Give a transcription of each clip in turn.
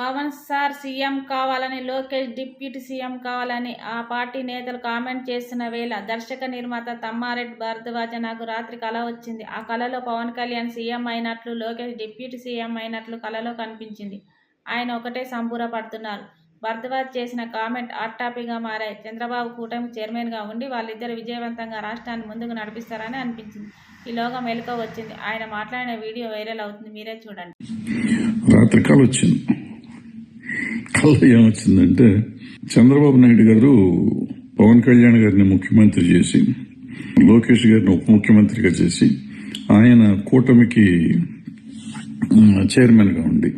Pawan sir CM కావాలని Lokesh deputy CM కావాలని ఆ పార్టీ నేతలు కామెంట్ చేస్తున్న వేళ దర్శక నిర్మాత తమ్మారెడ్డి భారద్వాజ నాకు రాత్రి కళ వచ్చింది. ఆ కళలో పవన్ కళ్యాణ్ సీఎం అయినట్లు లోకేష్ డిప్యూటీ సీఎం అయినట్లు కలలో కనిపించింది. ఆయన ఒకటే సంబూరపడుతున్నారు భరద్వాజ్ చేసిన కామెంట్ హాట్ టాపిక్గా మారాయి. చంద్రబాబు కూటమి చైర్మన్గా ఉండి వాళ్ళిద్దరు విజయవంతంగా రాష్ట్రాన్ని ముందుకు నడిపిస్తారని అనిపించింది. ఈలోగా మెలకువ వచ్చింది ఆయన మాట్లాడిన వీడియో వైరల్ అవుతుంది. మీరే చూడండి. రాత్రికాలు వచ్చింది. కళ ఏమొచ్చిందంటే చంద్రబాబు నాయుడు గారు పవన్ కళ్యాణ్ గారిని ముఖ్యమంత్రి చేసి లోకేష్ గారిని ఉప ముఖ్యమంత్రిగా చేసి ఆయన కూటమికి చైర్మన్గా ఉండి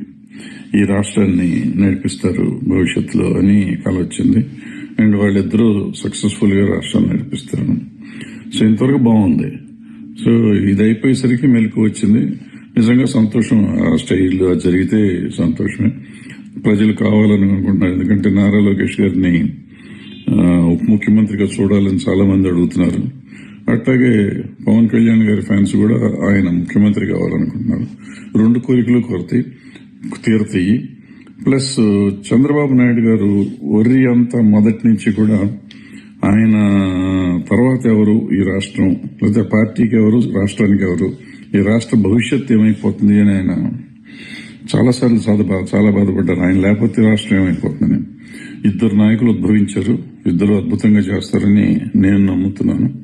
ఈ రాష్ట్రాన్ని నడిపిస్తారు భవిష్యత్తులో అని కళ వచ్చింది. అండ్ వాళ్ళిద్దరూ సక్సెస్ఫుల్గా రాష్ట్రాన్ని నడిపిస్తారు. సో ఇంతవరకు బాగుంది. సో ఇది అయిపోయేసరికి మెలకు వచ్చింది. నిజంగా సంతోషం ఆ స్టైల్ అది జరిగితే సంతోషమే. ప్రజలు కావాలని అనుకుంటున్నారు. ఎందుకంటే నారా లోకేష్ గారిని ఉప ముఖ్యమంత్రిగా చూడాలని చాలా మంది అడుగుతున్నారు. అట్లాగే పవన్ కళ్యాణ్ గారి ఫ్యాన్స్ కూడా ఆయన ముఖ్యమంత్రి కావాలనుకుంటున్నారు. రెండు కోరికలు కొరతాయి తీరతాయి. ప్లస్ చంద్రబాబు నాయుడు గారు వర్రి అంతా మొదటి నుంచి కూడా ఆయన తర్వాత ఎవరు? ఈ రాష్ట్రం. లేదా పార్టీకి ఎవరు? రాష్ట్రానికి ఎవరు? ఈ రాష్ట్ర భవిష్యత్ ఏమైపోతుంది అని ఆయన చాలాసార్లు చాలా బా- చాలా బాధపడ్డారు. ఆయన లేకపోతే రాష్ట్రం ఏమైపోతుందని. ఇద్దరు నాయకులు ఉద్భవించారు. ఇద్దరు అద్భుతంగా చేస్తారని నేను నమ్ముతున్నాను.